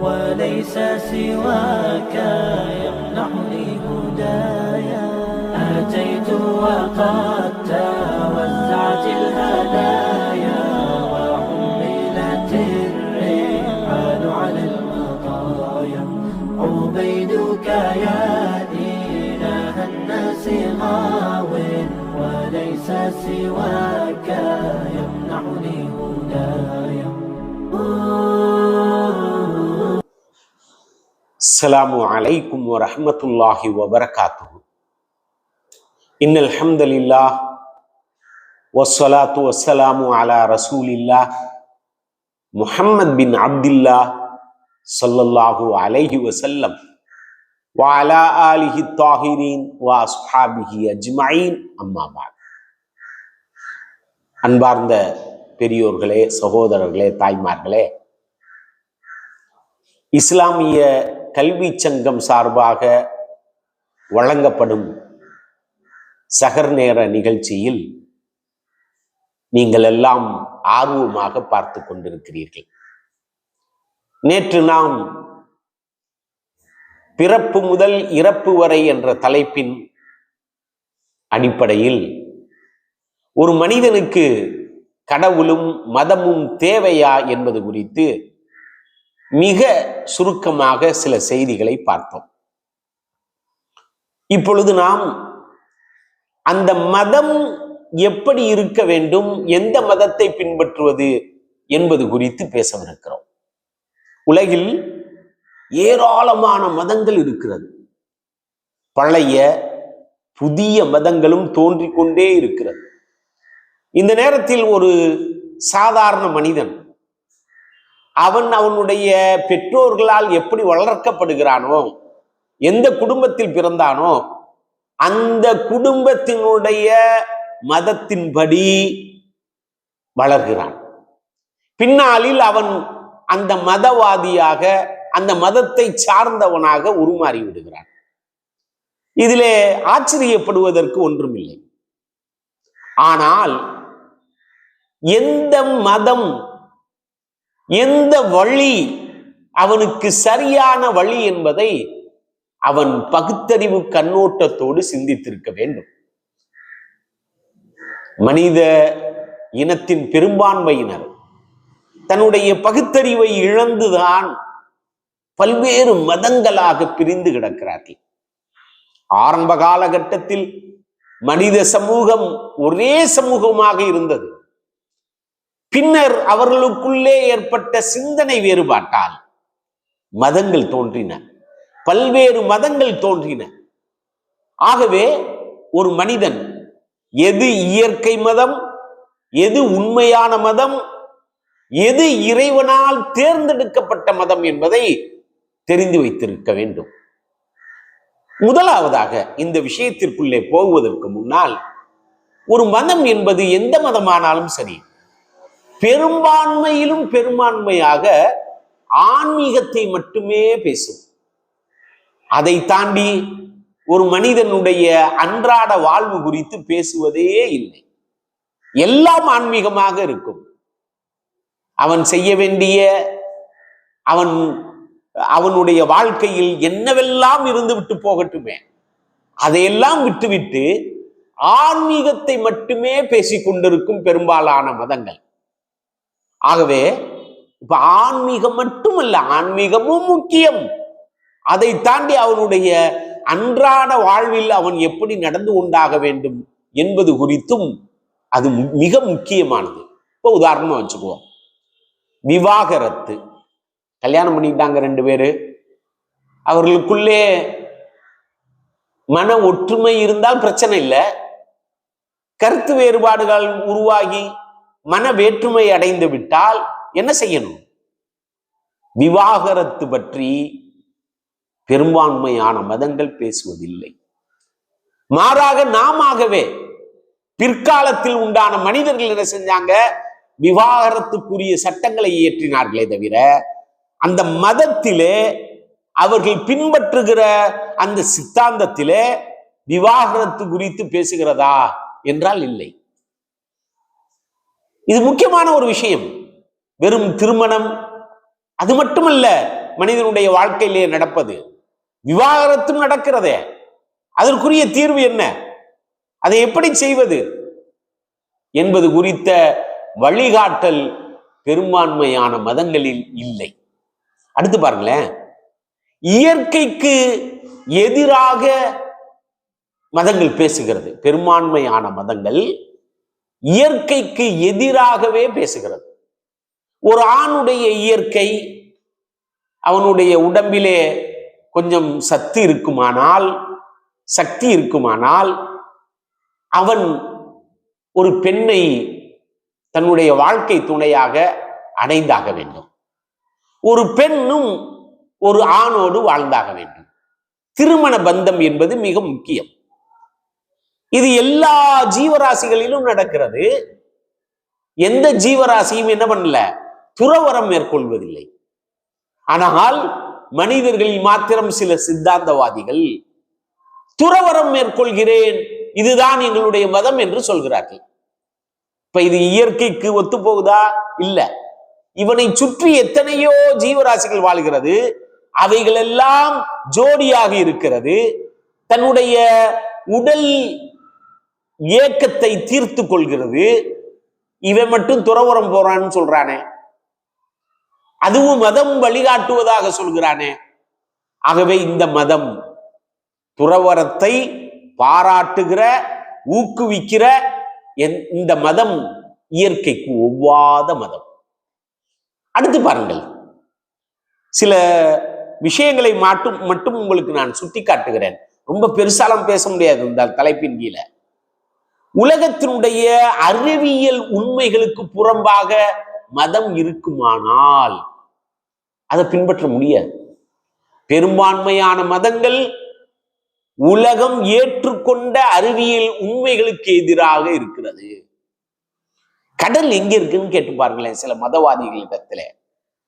وليس سواك يمنحني هدايا. أتيت وقد توزعت الهدايا وحملت الرحال على المطايا. عبيدك يا إله الناس غاو وليس سواك يمنحني هدايا. السلام عليكم ورحمة الله وبركاته إن الحمد لله والصلاة والسلام على رسول الله محمد بن عبد الله صلى الله عليه وسلم وعلى آله الطاهرين وأصحابه أجمعين أما بعد அன்பார்ந்த பெரியோர்களே சகோதரர்களே தாய்மார்களே இஸ்லாமிய கல்வி சங்கம் சார்பாக வழங்கப்படும் சகர் நேர நிகழ்ச்சியில் நீங்கள் எல்லாம் ஆர்வமாக பார்த்து கொண்டிருக்கிறீர்கள். நேற்று நாம் பிறப்பு முதல் இறப்பு வரை என்ற தலைப்பின் அடிப்படையில் ஒரு மனிதனுக்கு கடவுளும் மதமும் தேவையா என்பது குறித்து மிக சுருக்கமாக சில செய்திகளை பார்த்தோம். இப்பொழுது நாம் அந்த மதம் எப்படி இருக்க வேண்டும் எந்த மதத்தை பின்பற்றுவது என்பது குறித்து பேசவிருக்கிறோம். உலகில் ஏராளமான மதங்கள் இருக்கிறது. பழைய புதிய மதங்களும் தோன்றிக்கொண்டே இருக்கிறது. இந்த நேரத்தில் ஒரு சாதாரண மனிதன் அவன் அவனுடைய பெற்றோர்களால் எப்படி வளர்க்கப்படுகிறானோ எந்த குடும்பத்தில் பிறந்தானோ அந்த குடும்பத்தினுடைய மதத்தின்படி வளர்கிறான். பின்னாளில் அவன் அந்த மதவாதியாக அந்த மதத்தை சார்ந்தவனாக உருமாறி விடுகிறான். இதிலே ஆச்சரியப்படுவதற்கு ஒன்றுமில்லை. ஆனால் எந்த மதம் எந்த வழி அவனுக்கு சரியான வழி என்பதை அவன் பகுத்தறிவு கண்ணோட்டத்தோடு சிந்தித்திருக்க வேண்டும். மனித இனத்தின் பெரும்பான்மையினர் தன்னுடைய பகுத்தறிவை இழந்துதான் பல்வேறு மதங்களாக பிரிந்து கிடக்கிறார்கள். ஆரம்ப காலகட்டத்தில் மனித சமூகம் ஒரே சமூகமாக இருந்தது. பின்னர் அவர்களுக்குள்ளே ஏற்பட்ட சிந்தனை வேறுபாட்டால் மதங்கள் தோன்றின. பல்வேறு மதங்கள் தோன்றின. ஆகவே ஒரு மனிதன் எது இயற்கை மதம் எது உண்மையான மதம் எது இறைவனால் தேர்ந்தெடுக்கப்பட்ட மதம் என்பதை தெரிந்து வைத்திருக்க வேண்டும். முதலாவதாக இந்த விஷயத்திற்குள்ளே போவதற்கு முன்னால் ஒரு மதம் என்பது எந்த மதமானாலும் சரி பெரும்பான்மையிலும் பெரும்பான்மையாக ஆன்மீகத்தை மட்டுமே பேசும். அதை தாண்டி ஒரு மனிதனுடைய அன்றாட வாழ்வு குறித்து பேசுவதே இல்லை. எல்லாம் ஆன்மீகமாக இருக்கும். அவன் செய்ய வேண்டிய அவன் அவனுடைய வாழ்க்கையில் என்னவெல்லாம் இருந்து விட்டு போகட்டுமே அதையெல்லாம் விட்டுவிட்டு ஆன்மீகத்தை மட்டுமே பேசிக் கொண்டிருக்கும் பெரும்பாலான மதங்கள். ஆகவே இப்ப ஆன்மீகம் மட்டுமல்ல ஆன்மீகமும் முக்கியம். அதை தாண்டி அவனுடைய அன்றாட வாழ்வில் அவன் எப்படி நடந்து கொண்டாக வேண்டும் என்பது குறித்தும் அது மிக முக்கியமானது. இப்போ உதாரணமா வச்சுக்குவோம். விவாகரத்து. கல்யாணம் பண்ணிட்டாங்க ரெண்டு பேரு. அவர்களுக்குள்ளே மன ஒற்றுமை இருந்தால் பிரச்சனை இல்லை. கருத்து வேறுபாடுகள் உருவாகி மன வேற்றுமை அடைந்து விட்டால் என்ன செய்யணும்? விவாகரத்து பற்றி பெரும்பான்மையான மதங்கள் பேசுவதில்லை. மாறாக நாமவே பிற்காலத்தில் உண்டான மனிதர்கள் என்ன செஞ்சாங்க? விவாகரத்துக்குரிய சட்டங்களை இயற்றினார்களே தவிர அந்த மதத்திலே அவர்கள் பின்பற்றுகிற அந்த சித்தாந்தத்திலே விவாகரத்து குறித்து பேசுகிறதா? என்றால் இல்லை. இது முக்கியமான ஒரு விஷயம். வெறும் திருமணம் அது மட்டுமல்ல மனிதனுடைய வாழ்க்கையிலே நடப்பது. விவாகரத்தும் நடக்கிறதே. அதற்குரிய தீர்வு என்ன? அதை எப்படி செய்வது? என்பது குறித்த வழிகாட்டல் பெரும்பான்மையான மதங்களில் இல்லை. அடுத்து பாருங்களேன். இயற்கைக்கு எதிராக மதங்கள் பேசுகிறது. பெரும்பான்மையான மதங்கள் இயற்கைக்கு எதிராகவே பேசுகிறது. ஒரு ஆணுடைய இயற்கை அவனுடைய உடம்பிலே கொஞ்சம் சத்து இருக்குமானால் சக்தி இருக்குமானால் அவன் ஒரு பெண்ணை தன்னுடைய வாழ்க்கை துணையாக அடைந்தாக வேண்டும். ஒரு பெண்ணும் ஒரு ஆணோடு வாழ்ந்தாக வேண்டும். திருமண பந்தம் என்பது மிக முக்கியம். இது எல்லா ஜீவராசிகளிலும் நடக்கிறது. எந்த ஜீவராசியும் என்ன பண்ணல? துறவரம் மேற்கொள்வதில்லை. ஆனால் மனிதர்களில் மாத்திரம் சில சித்தாந்தவாதிகள் துறவரம் மேற்கொள்கிறேன் இதுதான் எங்களுடைய மதம் என்று சொல்கிறார்கள். இப்ப இது இயற்கைக்கு ஒத்து போகுதா இல்ல. இவனை சுற்றி எத்தனையோ ஜீவராசிகள் வாழ்கிறது. அவைகளெல்லாம் ஜோடியாக இருக்கிறது. தன்னுடைய உடல் ஏக்கத்தை தீர்த்து கொள்கிறது. இவன் மட்டும் துறவரம் போறான்னு சொல்றானே. அதுவும் மதம் வழிகாட்டுவதாக சொல்கிறானே. ஆகவே இந்த மதம் துறவரத்தை பாராட்டுகிற ஊக்குவிக்கிற என்- இந்த மதம் இயற்கைக்கு ஒவ்வாத மதம். அடுத்து பாருங்கள். சில விஷயங்களை மட்டும் மட்டும் உங்களுக்கு நான் சுட்டி காட்டுகிறேன் ரொம்ப பெருசாலாம் பேச முடியாது இந்த தலைப்பின் கீழே. உலகத்தினுடைய அறிவியல் உண்மைகளுக்கு புறம்பாக மதம் இருக்குமானால் அதை பின்பற்ற முடியாது. பெரும்பான்மையான மதங்கள் உலகம் ஏற்றுக்கொண்ட அறிவியல் உண்மைகளுக்கு எதிராக இருக்கிறது. கடல் எங்க இருக்குன்னு கேட்டு பாருங்களேன் சில மதவாதிகளிடத்துல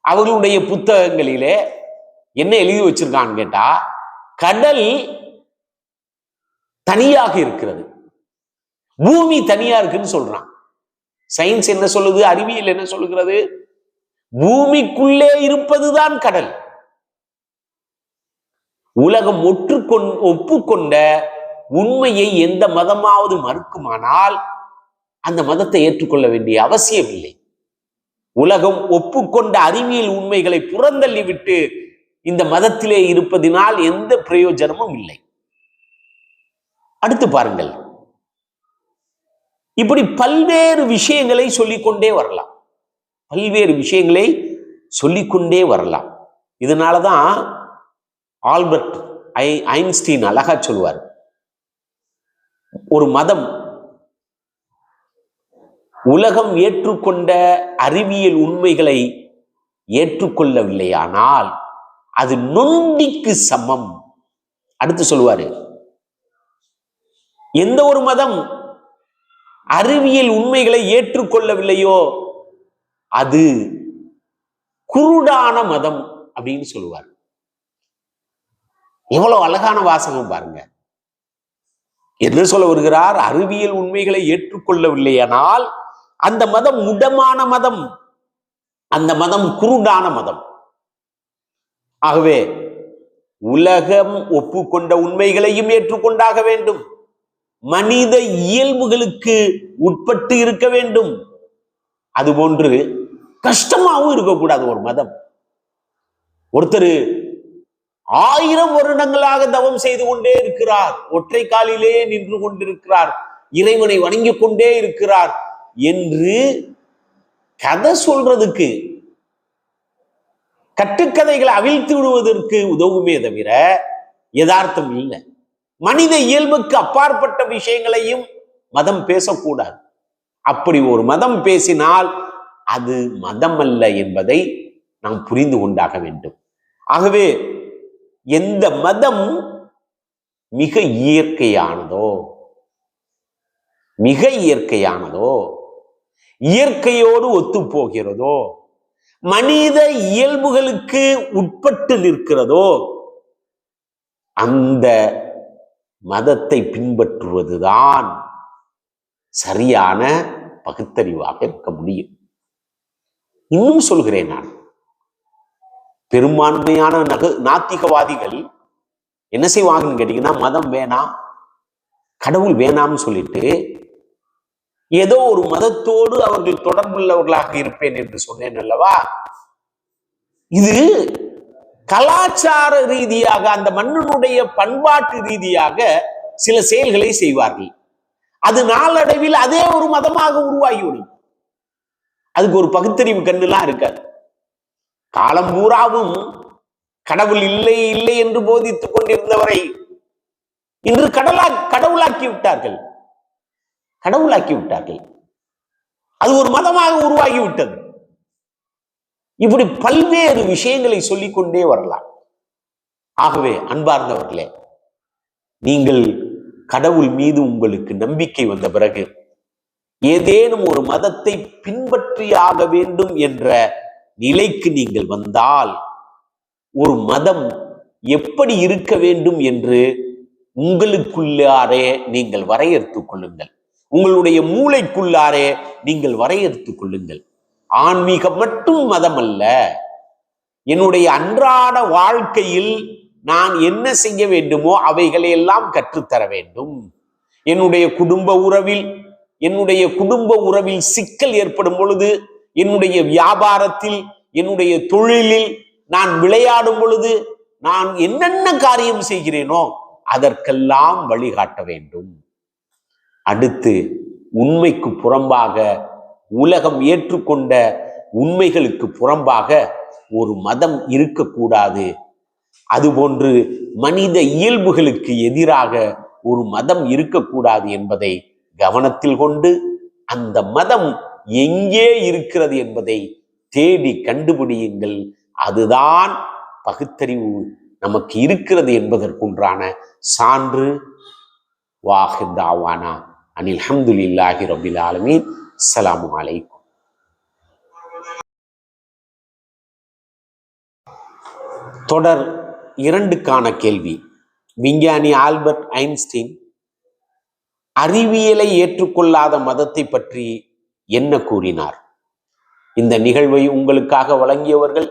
அவர்களுடைய புத்தகங்களிலே என்ன எழுதி வச்சிருக்கான்னு கேட்டா கடல் தனியாக இருக்கிறது. பூமி தனியா இருக்குன்னு சொல்றான். சயின்ஸ் என்ன சொல்லுது? அறிவியல் என்ன சொல்லுகிறது? பூமிக்குள்ளே இருப்பதுதான் கடல். உலகம் ஒற்றுக்கொண் ஒப்புக்கொண்ட உண்மையை எந்த மதமாவது மறுக்குமானால் அந்த மதத்தை ஏற்றுக்கொள்ள வேண்டிய அவசியம் இல்லை. உலகம் ஒப்புக்கொண்ட அறிவியல் உண்மைகளை புறந்தள்ளி விட்டு இந்த மதத்திலே இருப்பதினால் எந்த பிரயோஜனமும் இல்லை. அடுத்து பாருங்கள். இப்படி பல்வேறு விஷயங்களை சொல்லிக்கொண்டே வரலாம். பல்வேறு விஷயங்களை சொல்லிக்கொண்டே வரலாம். இதனாலதான் ஆல்பர்ட் ஐ ஐன்ஸ்டீன் அழகா சொல்வார் ஒரு மதம் உலகம் ஏற்றுக்கொண்ட அறிவியல் உண்மைகளை ஏற்றுக்கொள்ளவில்லையானால் அது நொண்டிக்கு சமம். அடுத்து சொல்லுவாரு. எந்த ஒரு மதம் அறிவியல் உண்மைகளை ஏற்றுக்கொள்ளவில்லையோ? அது குருடான மதம் அப்படின்னு சொல்லுவார். எவ்வளவு அழகான வாசகம் பாருங்க. என்ன சொல்ல வருகிறார்? அறிவியல் உண்மைகளை ஏற்றுக்கொள்ளவில்லையானால் அந்த மதம் முடமான மதம். அந்த மதம் குருடான மதம். ஆகவே உலகம் ஒப்புக்கொண்ட உண்மைகளையும் ஏற்றுக்கொண்டாக வேண்டும். மனித இயல்புகளுக்கு உட்பட்டு இருக்க வேண்டும். அதுபோன்று கஷ்டமாவும் இருக்கக்கூடாது ஒரு மதம். ஒருத்தர் ஆயிரம் வருடங்களாக தவம் செய்து கொண்டே இருக்கிறார். ஒற்றை காலிலே நின்று கொண்டிருக்கிறார். இறைவனை வணங்கிக் கொண்டே இருக்கிறார் என்று கதை சொல்றதுக்கு கட்டுக்கதைகளை அவிழ்த்து விடுவதற்கு உதவுமே தவிர யதார்த்தம் இல்லை. மனித இயல்புக்கு அப்பாற்பட்ட விஷயங்களையும் மதம் பேசக்கூடாது. அப்படி ஒரு மதம் பேசினால் அது மதம் அல்ல என்பதை நாம் புரிந்து கொண்டாக வேண்டும். ஆகவே எந்த மதம் மிக இயற்கையானதோ மிக இயற்கையானதோ இயற்கையோடு ஒத்துப்போகிறதோ மனித இயல்புகளுக்கு உட்பட்டு நிற்கிறதோ அந்த மதத்தை பின்பற்றுவதுதான் சரியான பகுத்தறிவாக இருக்க முடியும். இன்னும் சொல்கிறேன் நான். பெரும்பான்மையான நகு நாத்திகவாதிகள் என்ன செய்வாங்கன்னு கேட்டீங்கன்னா மதம் வேணாம் கடவுள் வேணாம்னு சொல்லிட்டு ஏதோ ஒரு மதத்தோடு அவர்கள் தொடர்புள்ளவர்களாக இருப்பேன் என்று சொன்னேன் அல்லவா? இது கலாச்சார ரீதியாக அந்த மன்னனுடைய பண்பாட்டு ரீதியாக சில செயல்களை செய்வார்கள். அது நாளடைவில் அதே ஒரு மதமாக உருவாகிவிடும். அதுக்கு ஒரு பகுத்தறிவு கண்ணுலாம் இருக்காது. காலம் பூராவும் கடவுள் இல்லை இல்லை என்று போதித்துக் கொண்டிருந்தவரை இன்று கடலா கடவுளாக்கி விட்டார்கள். கடவுளாக்கி விட்டார்கள். அது ஒரு மதமாக உருவாகி விட்டது இப்படி பல்வேறு விஷயங்களை சொல்லிக்கொண்டே வரலாம். ஆகவே அன்பார்ந்தவர்களே நீங்கள் கடவுள் மீது உங்களுக்கு நம்பிக்கை வந்த பிறகு ஏதேனும் ஒரு மதத்தை பின்பற்றியாக வேண்டும் என்ற நிலைக்கு நீங்கள் வந்தால் ஒரு மதம் எப்படி இருக்க வேண்டும் என்று உங்களுக்குள்ளாரே நீங்கள் வரையறுத்துக் கொள்ளுங்கள். உங்களுடைய மூளைக்குள்ளாரே நீங்கள் வரையறுத்துக் கொள்ளுங்கள். ஆன்மீகம் மட்டும் மதம் அல்ல என்னுடைய அன்றாட வாழ்க்கையில் நான் என்ன செய்ய வேண்டுமோ அவைகளை எல்லாம் கற்றுத்தர வேண்டும். என்னுடைய குடும்ப உறவில் என்னுடைய குடும்ப உறவில் சிக்கல் ஏற்படும் பொழுது என்னுடைய வியாபாரத்தில் என்னுடைய தொழிலில் நான் விளையாடும் பொழுது நான் என்னென்ன காரியம் செய்கிறேனோ அதற்கெல்லாம் வழிகாட்ட வேண்டும். அடுத்து உண்மைக்கு புறம்பாக உலகம் ஏற்றுக்கொண்ட உண்மைகளுக்கு புறம்பாக ஒரு மதம் இருக்கக்கூடாது. அதுபோன்று மனித இயல்புகளுக்கு எதிராக ஒரு மதம் இருக்கக்கூடாது என்பதை கவனத்தில் கொண்டு அந்த மதம் எங்கே இருக்கிறது என்பதை தேடி கண்டுபிடியுங்கள். அதுதான் பகுத்தறிவு நமக்கு இருக்கிறது என்பதற்குன்றான சான்று. வாஹிதாவானா அனில் அஹமதுல்லாஹி ரபில் ஆலமீன். அஸ்லாம் வலைக்கும் தொடர் இரண்டுக்கான கேள்வி. விஞ்ஞானி ஆல்பர்ட் ஐன்ஸ்டீன் அறிவியலை ஏற்றுக்கொள்ளாத மதத்தை பற்றி என்ன கூறினார்? இந்த நிகழ்வை உங்களுக்காக வழங்கியவர்கள்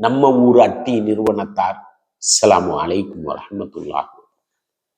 நம்ம ஊர் அட்டி நிறுவனத்தார். அஸ்லாம் வலைக்கும் வரஹ்மத்துல்லாஹி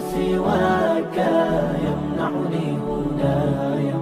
سواك يمنعني هدايا